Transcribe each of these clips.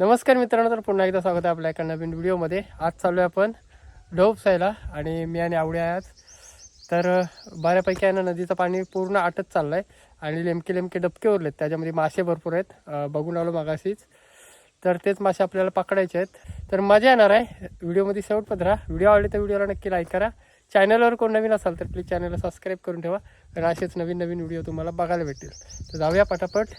नमस्कार मित्रांनो तर पुन्हा एकदा स्वागत आहे आपल्या एका नवीन व्हिडिओमध्ये. आज चालू आहे आपण ढोप सायला आणि मी आणि आवडी आहे आज तर बऱ्यापैकी आहे ना नदीचं पाणी पूर्ण आटत चाललं आहे आणि लेमके लेमके डबके उरलेत. त्याच्यामध्ये मासे भरपूर आहेत. बघून आलो मागाशीच. तर तेच मासे आपल्याला पकडायचे आहेत. तर मजा येणार आहे. व्हिडिओमध्ये शेवट पत्रा व्हिडिओ आवडले तर व्हिडिओला नक्की लाईक करा. चॅनलवर कोण नवीन असाल तर प्लीज चॅनलला सबस्क्राईब करून ठेवा. कारण असेच नवीन नवीन व्हिडिओ तुम्हाला बघायला भेटेल तर जाऊया पटापट.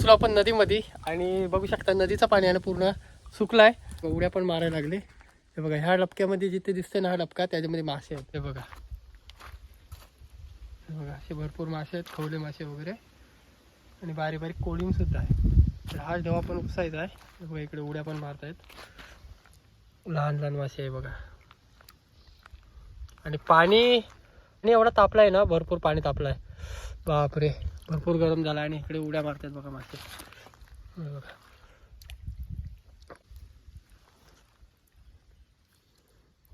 पोचलो आपण नदीमध्ये आणि बघू शकता नदीचं पाणी आणि पूर्ण सुकलं आहे उड्या पण मारायला लागले. हे बघा ह्या डबक्यामध्ये जिथे दिसते ना हा डबका त्याच्यामध्ये मासे आहेत. हे बघा. हे बघा असे भरपूर मासे आहेत खवले मासे वगैरे. आणि बारीक बारीक कोळीम सुद्धा आहे. तर हा जेव्हा पण उपसायचा आहे बघा इकडे उड्या पण मारतायत. लहान लहान मासे आहे बघा. आणि पाणी आणि एवढा तापला आहे ना भरपूर पाणी तापला आहे बापरे. भरपूर गरम झाला आणि इकडे उड्या मारतात बघा मासे बघा.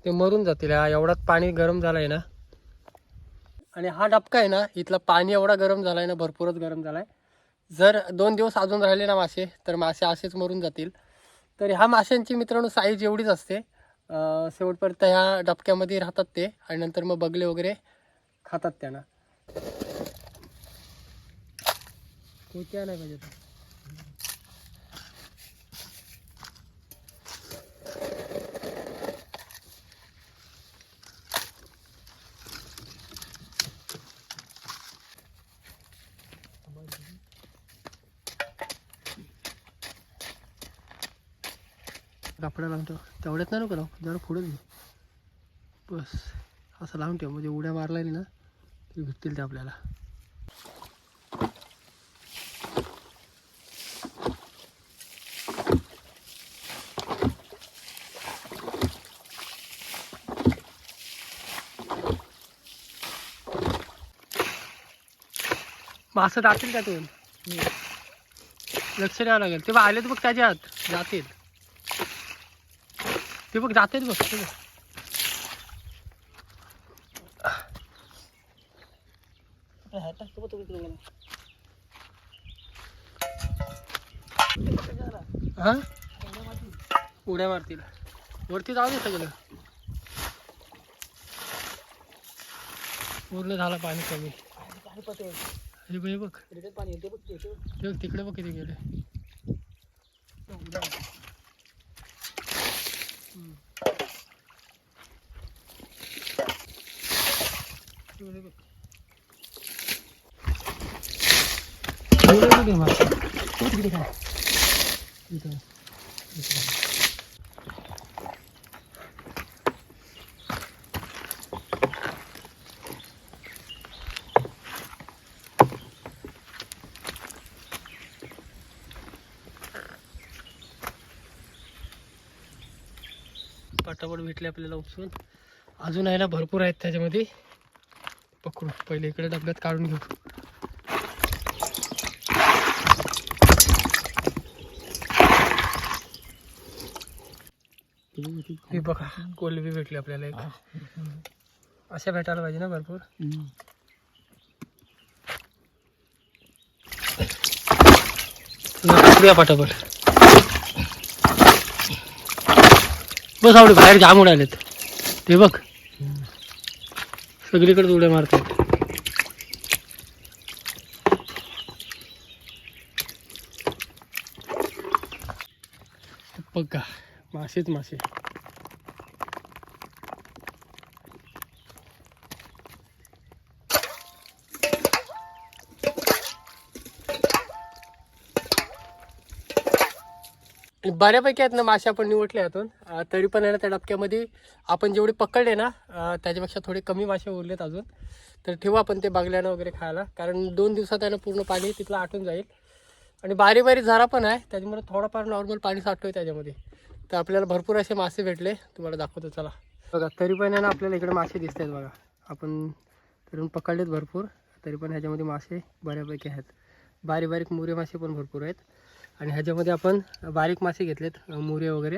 ते मरून जातील हा एवढाच पाणी गरम झालं आहे ना. आणि हा डबका आहे ना इथला पाणी एवढा गरम झाला आहे ना भरपूरच गरम झाला आहे जर दोन दिवस अजून राहिले ना मासे तर मासे असेच मरून जातील. तर ह्या माशांची मित्रांनो साईज एवढीच असते. शेवटपर्यंत ह्या डबक्यामध्ये राहतात ते आणि नंतर मग बगले वगैरे खातात त्यांना. कोणत्या नाही पाहिजे तो. कापडा लावून ठेव. तेवढ्यात नाही नको लावू जरा पुढे घे. बस. असं लावून ठेव. म्हणजे उड्या मारला ना ते भेटतील ते आपल्याला. मासं जातील का ते लक्ष द्यावं लागेल. ते बघ आले तर बघ त्याच्या आत जातील. ते बघ ते बघ. हा? उड्या मारतील. वरती जाऊ दे सगळं. पूर्ण झालं पाणी कमी. हे बघ हे बघ. ते बघ तिकडे बघ किती गेले. हे बघ. तिकडे काय इथं. पटापट भेटले आपल्याला उचलून. अजून आहे ना भरपूर आहेत त्याच्यामध्ये. पकडू पहिले इकडे डब्यात काढून घेऊ. हे बघा कोलबी भेटली आपल्याला एक. अशा भेटायला पाहिजे ना भरपूर. पकडूया पटापट बस आवडे बाहेर जाम उडालेत ते बघ. सगळीकडे उड्या मारतात. बघा मासेच मासे. बऱ्यापैकी आहेत ना मासे आपण निवडले यातून. तरी पण आहे ना त्या डबक्यामध्ये आपण जेवढे पकडले ना त्याच्यापेक्षा थोडे कमी मासे उरलेत अजून. तर ठेवू आपण ते बागल्यानं वगैरे खायला. कारण दोन दिवसात आहे ना पूर्ण पाणी तिथलं आटून जाईल. आणि बारी बारीक झारा पण आहे. त्याच्यामुळे थोडंफार नॉर्मल पाणी साठतोय त्याच्यामध्ये. तर आपल्याला भरपूर असे मासे भेटले. तुम्हाला दाखवतो चला. बघा तरी पण आहे ना आपल्याला इकडे मासे दिसत आहेत बघा. आपण तरी पकडलेत भरपूर. तरी पण ह्याच्यामध्ये मासे बऱ्यापैकी आहेत. बारीक बारीक मुरे मासे पण भरपूर आहेत. आणि ह्याच्यामध्ये आपण बारीक मासे घेतलेत मुरे वगैरे.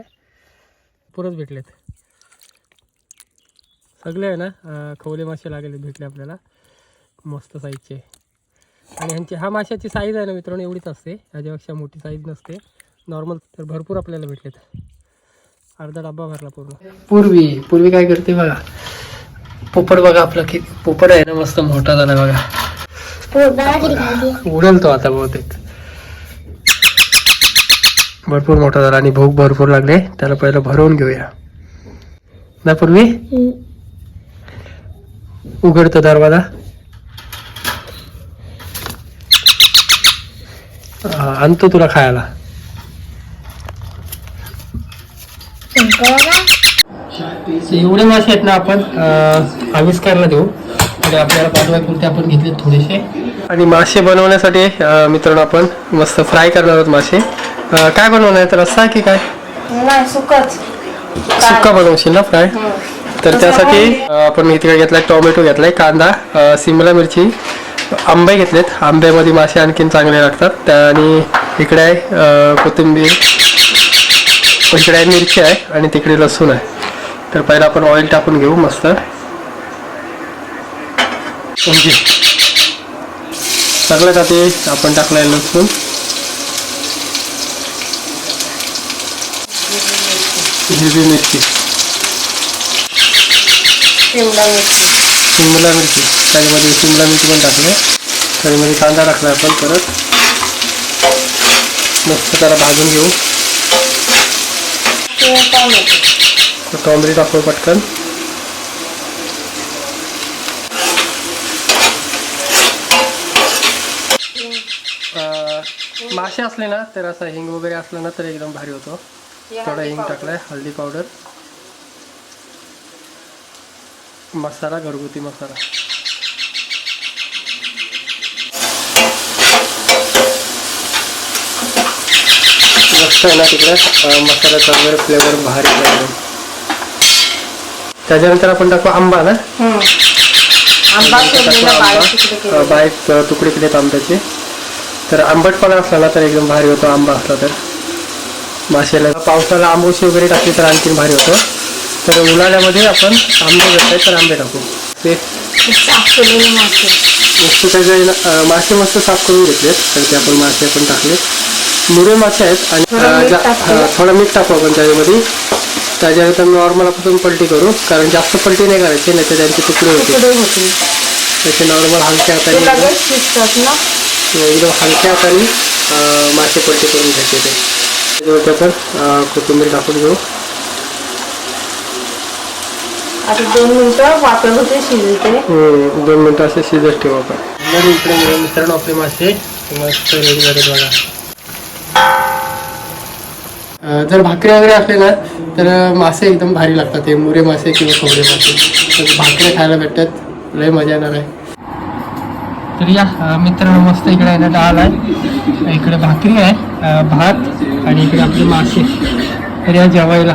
पुरच भेटलेत. सगळे आहे ना खवले मासे लागले भेटले आपल्याला. मस्त साईजचे आणि ह्यांची हा माशाची साईज आहे ना मित्रांनो एवढीच असते. ह्याच्यापेक्षा मोठी साईज नसते. नॉर्मल तर भरपूर आपल्याला भेटलेत. अर्धा डब्बा भरला पूर्ण. पूर्वी पूर्वी काय करते बघा. पोपट बघा आपला की पोपट आहे ना मस्त मोठा झाला बघा. उडेल तो आता बहुतेक. भरपूर मोठा झाला आणि भूक भरपूर लागले. त्याला पहिलं भरवून घेऊया. ना पूर्वी? उघडतो दरवाजा. आणतो तुला खायला. एवढे मासे आहेत ना आपण आविष्कारला देऊ. आणि आपल्याला पाठवायपुरते आपण घेतले थोडेसे. आणि मासे बनवण्यासाठी मित्रांनो आपण मस्त फ्राय करणार आहोत मासे. अं, काय बनवणार आहे तर रस्सा की काय? नाही सुकच. सुक्का बनवशील ना फ्राय? तर त्यासाठी अं, आपण इथे घेतलाय टोमॅटो घेतलाय कांदा अं, सिमला मिरची आंबे घेतलेत. आंब्यामध्ये मासे आणखीन चांगले लागतात. त्या आणि इकडे आहे अं, कोथिंबीर. इकडे आहे मिरची आहे आणि तिकडे लसूण आहे. तर पहिला आपण ऑइल टाकून घेऊ मस्त. म्हणजे सगळ्यात आधी आपण टाकलाय लसूण. हिरवी मिरची. शिमला मिरची. शिमला मिरची. त्याच्यामध्ये शिमला मिरची पण टाकले. त्याच्यामध्ये कांदा टाकला आपण परत. मस्त त्याला भाजून घेऊ. टॉमरी टाकू पटकन. मासे असले ना तर असं हिंग वगैरे असलं ना तर एकदम भारी होतो. थोडा हिंग टाकलाय हळदी पावडर. मसाला घरगुती मसाला. मस्त आहे ना तिकडे मसाल्याचा वगैरे फ्लेवर भारी आहे. त्याच्यानंतर आपण टाकू आंबा ना? अं, तुकडे केलेत आंब्याचे. तर आंबटपणा असला ना तर एकदम भारी होतो आंबा असला तर. माशाला पावसाला आंबोशी वगैरे टाकली तर आणखीन भारी होतं. तर उन्हाळ्यामध्ये आपण आंबे घेतले तर आंबे टाकू. ते साफ केलेले मासे मस्त त्याचे मासे मस्त साफ करून घेतलेत. तर ते आपण मासे पण टाकले. मुरे मासे आहेत आणि थोडं मीठ टाकू. आपण त्याच्यामध्ये. त्याच्यानंतर नॉर्मल आपण पलटी करू. कारण जास्त पलटी नाही करायची नाही तर त्यांचे तुकडे होते त्याचे नॉर्मल हलक्या हाताने एकदम- ना? एकदम हलक्या हाताने मासे पलटी करून घ्यायचे ते. अं, कोथिंबीर टाकून घेऊ. आता दोन मिनिटं वाफेमध्ये शिजते. हम्म, दोन मिनटं असे शिजत ठेवू आपण. मग इकडे मित्रांनो आपले मासे मस्त रेडी झाले बघा. जर भाकरी वगैरे असले ना तर मासे एकदम भारी लागतात. ते मुरे मासे किंवा खोबरे मासे. तर भाकऱ्या खायला भेटतात. लय मजा येणार आहे. तर या मित्रांनो मस्त इकडे आहे ना डाळ आहे. इकडे भाकरी आहे भात आणि इकडे आपले मासे. तर या जेवायला.